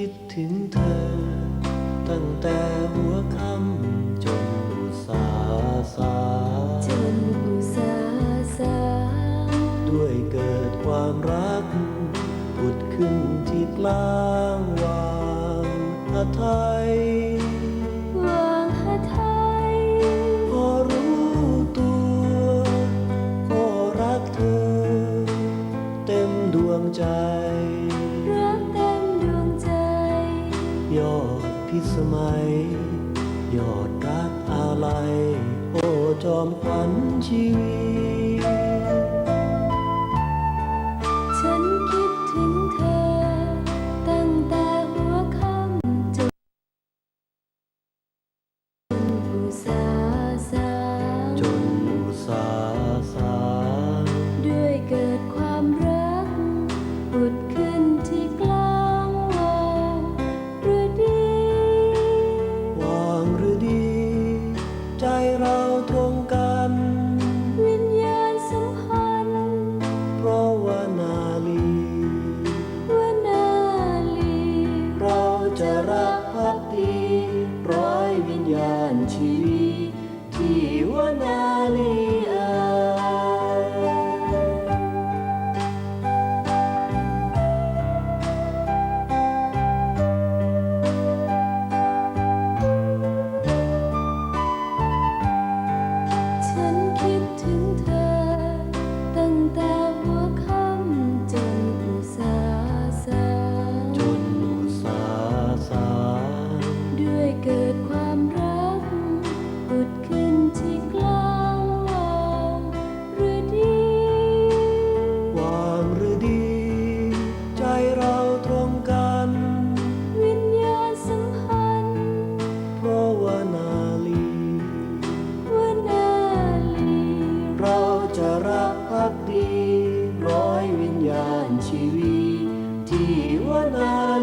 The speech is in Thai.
คิดถึงเธอ ตั้งแต่หัวค่ำจนอุสาสาจนอุสาสาด้วยเกิดความรักผุดขึ้นที่กลางวางหาไทยวางหาไทยพอรู้ตัวก็รักเธอ เต็มดวงใจ ยอดพิสมัย ยอดรักอาลัยโอ้จอมขวัญชีวิต จะรักพักดี ร้อยวิญญาณชีวิตที่วนาลี จะรักพักดีร้อยวิญญาณชีวิตที่ว่านา